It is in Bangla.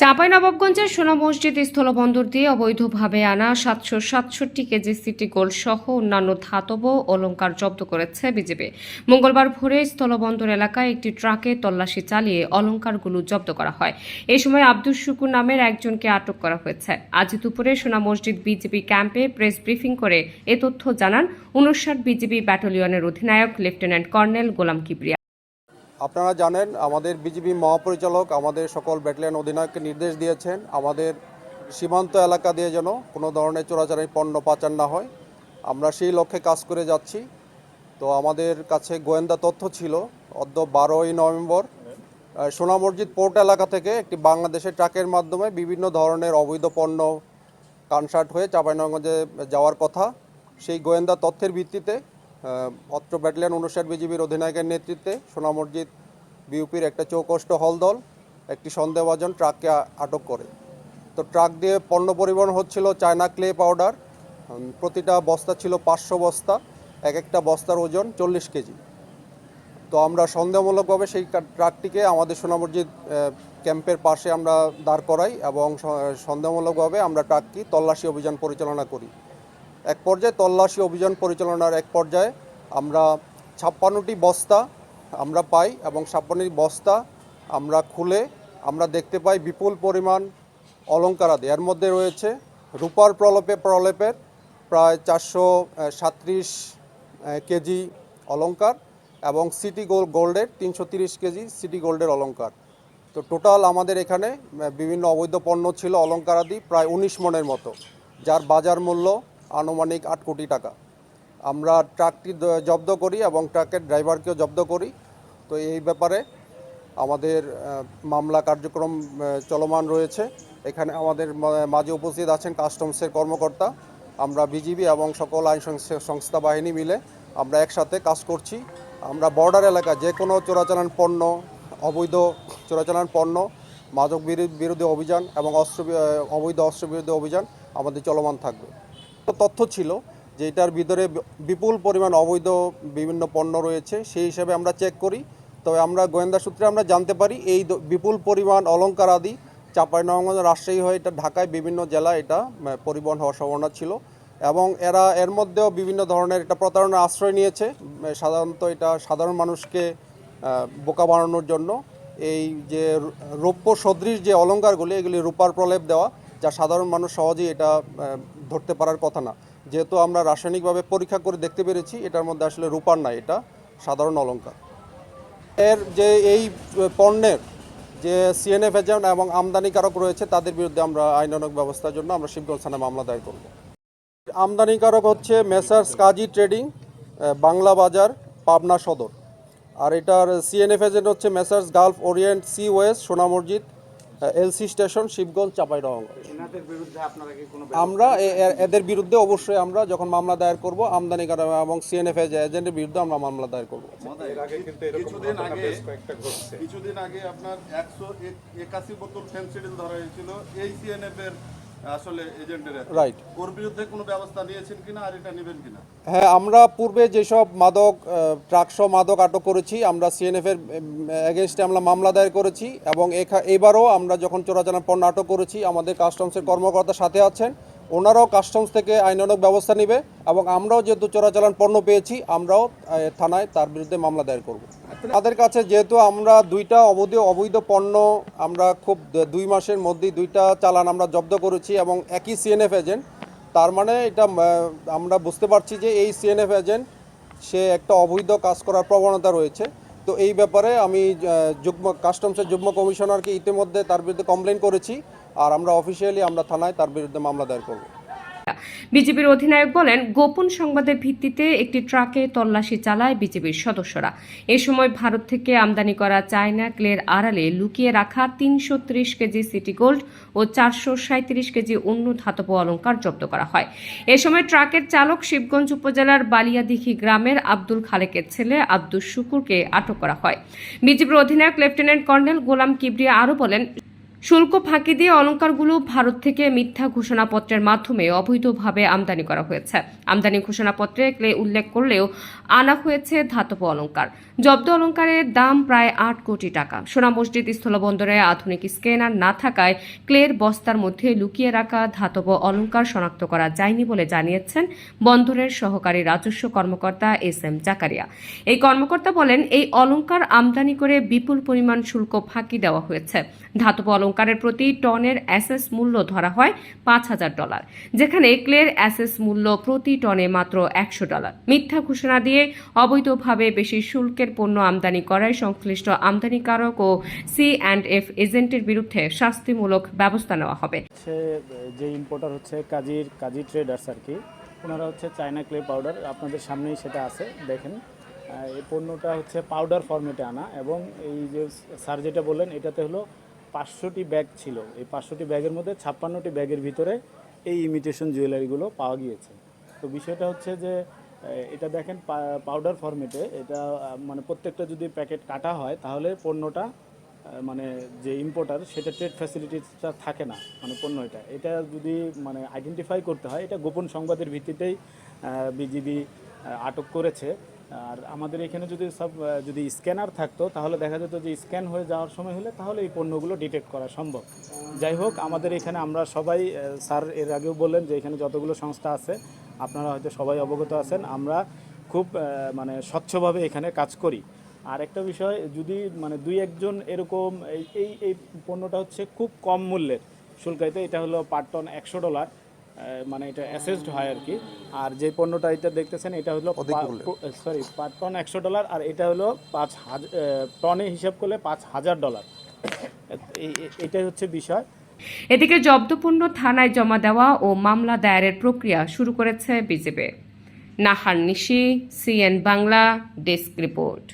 চাঁপাইনবাবগঞ্জের সোনা মসজিদ স্থলবন্দর দিয়ে অবৈধভাবে আনা সাতশো সাতষট্টি কেজি সিটি গোল্ড সহ অন্যান্য ধাতব অলংকার জব্দ করেছে বিজেপি। মঙ্গলবার ভোরে স্থলবন্দর এলাকায় একটি ট্রাকে তল্লাশি চালিয়ে অলংকারগুলো জব্দ করা হয়। এই সময় আব্দুল শুকুর নামের একজনকে আটক করা হয়েছে। আজ দুপুরে সোনা মসজিদ বিজেপি ক্যাম্পে প্রেস ব্রিফিং করে এ তথ্য জানান, উনষাট বিজিবি ব্যাটালিয়নের অধিনায়ক লেফটেন্যান্ট কর্নেল গোলাম কিবরিয়া। আপনারা জানেন, আমাদের বিজিবি মহাপরিচালক আমাদের সকল ব্যাটালিয়ন অধিনায়ককে নির্দেশ দিয়েছেন, আমাদের সীমান্ত এলাকা দিয়ে যেন কোনো ধরনের চোরাচারি পণ্য পাচার না হয়। আমরা সেই লক্ষ্যে কাজ করে যাচ্ছি। তো আমাদের কাছে গোয়েন্দা তথ্য ছিল, অদ্য বারোই নভেম্বর সোনা মসজিদ পোর্ট এলাকা থেকে একটি বাংলাদেশের ট্রাকের মাধ্যমে বিভিন্ন ধরনের অবৈধ পণ্য কনসার্ট হয়ে চাঁপাইনগঞ্জে যাওয়ার কথা। সেই গোয়েন্দা তথ্যের ভিত্তিতে অত্র ব্যাটালিয়ন উনষাট বিজিবির অধিনায়কের নেতৃত্বে সোনা মসজিদ বিউপির একটা চৌকষ্ট হলদল একটি সন্দেহভাজন ট্রাককে আটক করে। তো ট্রাক দিয়ে পণ্য পরিবহন হচ্ছিল চায়না ক্লে পাউডার। প্রতিটা বস্তা ছিল পাঁচশো বস্তা এক একটা বস্তার ওজন চল্লিশ কেজি। তো আমরা সন্দেহমূলকভাবে সেই ট্রাকটিকে আমাদের সোনা মসজিদ আহ, ক্যাম্পের পাশে আমরা দাঁড় করাই এবং সন্দেহমূলকভাবে আমরা ট্রাকটি তল্লাশি অভিযান পরিচালনা করি। এক পর্যায়ে তল্লাশি অভিযান পরিচালনার এক পর্যায়ে আমরা ছাপ্পান্নটি বস্তা আমরা পাই এবং ছাপ্পান্নটি বস্তা আমরা খুলে আমরা দেখতে পাই বিপুল পরিমাণ অলঙ্কারাদি এর মধ্যে রয়েছে রূপার প্রলেপে, প্রলেপের প্রায় চারশো সাত্রিশ কেজি অলঙ্কার এবং সিটি গোল্ড গোল্ডের তিনশো তিরিশ কেজি সিটি গোল্ডের অলঙ্কার। তো টোটাল আমাদের এখানে বিভিন্ন অবৈধ পণ্য ছিল অলঙ্কারাদি প্রায় উনিশ মনের মতো, যার বাজার মূল্য আনুমানিক আট কোটি টাকা। আমরা ট্রাকটি জব্দ করি এবং ট্রাকের ড্রাইভারকেও জব্দ করি। তো এই ব্যাপারে আমাদের মামলা কার্যক্রম চলমান রয়েছে। এখানে আমাদের মাঝে উপস্থিত আছেন কাস্টমসের কর্মকর্তা। আমরা বিজিবি এবং সকল আইন সংস্থা- বাহিনী মিলে আমরা একসাথে কাজ করছি। আমরা বর্ডার এলাকা যে কোনো চোরাচালান পণ্য, অবৈধ চোরাচালান পণ্য, মাদক বিরোধী অভিযান এবং অস্ত্র অবৈধ অস্ত্র বিরোধী অভিযান আমাদের চলমান থাকবে। তথ্য ছিল যে এটার ভিতরে বিপুল পরিমাণ অবৈধ বিভিন্ন পণ্য রয়েছে, সেই হিসাবে আমরা চেক করি। তবে আমরা গোয়েন্দা সূত্রে আমরা জানতে পারি, এই বিপুল পরিমাণ অলংকার আদি চাঁপাইনবাবগঞ্জ রাজশাহী হয়ে এটা ঢাকায় বিভিন্ন জেলায় এটা পরিবহন হওয়ার সম্ভাবনা ছিল। এবং এরা, এর মধ্যেও বিভিন্ন ধরনের এটা প্রতারণার আশ্রয় নিয়েছে সাধারণত এটা সাধারণ মানুষকে বোকা বানানোর জন্য। এই যে রৌপ্য সদৃশ যে অলংকারগুলি, এগুলি রূপার প্রলেপ দেওয়া, যা সাধারণ মানুষ সহজেই এটা ধরতে পারার কথা না। যেহেতু আমরা রাসায়নিকভাবে পরীক্ষা করে দেখতে পেরেছি, এটার মধ্যে আসলে রূপার নাই এটা সাধারণ অলঙ্কার। এর যে এই পণ্যের যে সিএনএফ এজেন্ট এবং আমদানিকারক রয়েছে, তাদের বিরুদ্ধে আমরা আইনানক ব্যবস্থার জন্য আমরা শিবগঞ্জ থানায় মামলা দায়ের করব। আমদানিকারক হচ্ছে মেসার্স কাজী ট্রেডিং বাংলা বাজার, পাবনা সদর। আর এটার সিএনএফ এজেন্ট হচ্ছে messrs Gulf Orient Sea West Sona Masjid LC station Shibganj Chapainawabganj. এনাদের বিরুদ্ধে আপনারা কি কোনো আমরা এদের বিরুদ্ধে অবশ্যই আমরা যখন মামলা দায়ের করব আমদানিকারক এবং সিএনএফ এজেন্টের বিরুদ্ধে আমরা মামলা দায়ের করব। কিছুদিন আগে কিছুদিন আগে আপনার একশো একাশি বোতল ফেন্সিডিল ধরা হয়েছিল। এই সিএনএফ এর আসলে এজেন্টের রাইট ওর বিরুদ্ধে কোনো ব্যবস্থা নিয়েছেন কিনা আর এটা নেবেন কিনা? হ্যাঁ আমরা পূর্বে যেসব মাদক ট্রাকসহ মাদক আটক করেছি আমরা সিএনএফ এর এগেনস্টে আমরা মামলা দায়ের করেছি এবং এবারও আমরা যখন চোরাচালান পণ্য আটক করেছি আমাদের কাস্টমসের কর্মকর্তা সাথে আছেন ওনারাও কাস্টমস থেকে আইনানক ব্যবস্থা নেবে এবং আমরাও যেহেতু চোরাচালান পণ্য পেয়েছি আমরাও থানায় তার বিরুদ্ধে মামলা দায়ের করব। তাদের কাছে যেহেতু আমরা দুইটা অবৈধ অবৈধ পণ্য, আমরা খুব দুই মাসের মধ্যেই দুইটা চালান আমরা জব্দ করেছি এবং একই সিএনএফ এজেন্ট তার মানে এটা আমরা বুঝতে পারছি যে এই সিএনএফ এজেন্ট সে একটা অবৈধ কাজ করার প্রবণতা রয়েছে। তো এই ব্যাপারে আমি যুগ্ম কাস্টমসের যুগ্ম কমিশনারকে ইতিমধ্যে তার বিরুদ্ধে কমপ্লেন করেছি। আর আমরা অফিসিয়ালি আমরা থানায় তার বিরুদ্ধে মামলা দায়ের করব। বিজেপির অধিনায়ক বলেন, গোপন সংবাদের ভিত্তিতে একটি ট্রাকে তল্লাশি চালায় বিজেপির সদস্যরা। এ সময় ভারত থেকে আমদানি করা চায়না ক্লের আড়ালে লুকিয়ে রাখা তিনশো ত্রিশ কেজি সিটি গোল্ড ও চারশো সাঁত্রিশ কেজি অন্য ধাতব অলঙ্কার জব্দ করা হয়। এ সময় ট্রাকের চালক শিবগঞ্জ উপজেলার বালিয়াদিঘি গ্রামের আব্দুল খালেকের ছেলে আব্দুল শুকুরকে আটক করা হয়। বিজেপির অধিনায়ক লেফটেন্যান্ট কর্নেল গোলাম কিবরিয়া আরও বলেন শুল্ক ফাঁকি দিয়ে অলঙ্কারগুলো ভারত থেকে মিথ্যা ঘোষণাপত্রের মাধ্যমে অবৈধভাবে আমদানি করা হয়েছে। আমদানি ঘোষণাপত্রে ক্লে উল্লেখ করলেও আনা হয়েছে ধাতব অলঙ্কার। জব্দ অলঙ্কারের দাম প্রায় আট কোটি টাকা। সোনা মসজিদ, স্থলবন্দরে আধুনিক স্ক্যানার না থাকায় ক্লের বস্তার মধ্যে লুকিয়ে রাখা ধাতব অলঙ্কার শনাক্ত করা যায়নি বলে জানিয়েছেন বন্দরের সহকারী রাজস্ব কর্মকর্তা এস এম জাকারিয়া। এই কর্মকর্তা বলেন, এই অলঙ্কার আমদানি করে বিপুল পরিমাণ শুল্ক ফাঁকি দেওয়া হয়েছে। ধাতব অলঙ্কারের প্রতি টনের অ্যাসেস মূল্য ধরা হয় পাঁচ হাজার ডলার, যেখানে ক্লের অ্যাসেস মূল্য প্রতি টনে মাত্র একশো ডলার। মিথ্যা ঘোষণা দিয়ে অবৈধভাবে বেশি শুল্কের পণ্য আমদানি করায় সংশ্লিষ্ট আমদানিকারক ও সি অ্যান্ড এফ এজেন্টের বিরুদ্ধে শাস্তিমূলক ব্যবস্থা নেওয়া হবে। যে ইম্পোর্টার হচ্ছে কাজীর, কাজী ট্রেডার্স আর কি ওনারা হচ্ছে চায়না ক্লে পাউডার আপনাদের সামনেই সেটা আছে, দেখেন। এই পণ্যটা হচ্ছে পাউডার ফর্মেটে আনা, এবং এই যে স্যার যেটা বললেন, এটাতে হলো পাঁচশোটি ব্যাগ ছিল। এই পাঁচশোটি ব্যাগের মধ্যে ছাপ্পান্নটি ব্যাগের ভিতরে এই ইমিটেশন জুয়েলারিগুলো পাওয়া গিয়েছে। তো বিষয়টা হচ্ছে যে এটা দেখেন পাউডার ফর্মেটে এটা মানে প্রত্যেকটা যদি প্যাকেট কাটা হয়, তাহলে পণ্যটা মানে যে ইম্পোর্টার সেটা ট্রেড ফ্যাসিলিটিসটা থাকে না মানে পণ্য এটা এটা যদি মানে আইডেন্টিফাই করতে হয়, এটা গোপন সংবাদের ভিত্তিতেই বিজিবি আটক করেছে। আর আমাদের এখানে যদি সব যদি স্ক্যানার থাকতো, তাহলে দেখা যেত যে স্ক্যান হয়ে যাওয়ার সময় হলে তাহলে এই পণ্যগুলো ডিটেক্ট করা সম্ভব। যাই হোক, আমাদের এখানে আমরা সবাই স্যার এর আগেও বললেন যে এখানে যতগুলো সংস্থা আছে, আপনারা হয়তো সবাই অবগত আছেন, আমরা খুব মানে স্বচ্ছভাবে এখানে কাজ করি। আর একটা বিষয়, যদি মানে দুই একজন এরকম এই এই পণ্যটা হচ্ছে খুব কম মূল্যের। শুল্কাইতে এটা হলো পার টন একশো ডলার। মানে এটা অ্যাসেসড হয় আর কি। আর যে পণ্যটা এটা দেখতেছেন এটা হলো সরি পার টন একশো ডলার আর এটা হলো পাঁচ হাজার টনে হিসাব করলে পাঁচ হাজার ডলার। এটাই হচ্ছে বিষয়। এদিকে জব্দপূর্ণ থানায় জমা দেওয়া ও মামলা দায়েরের প্রক্রিয়া শুরু করেছে BJP. Nahar Nishi CN Bangla desk report.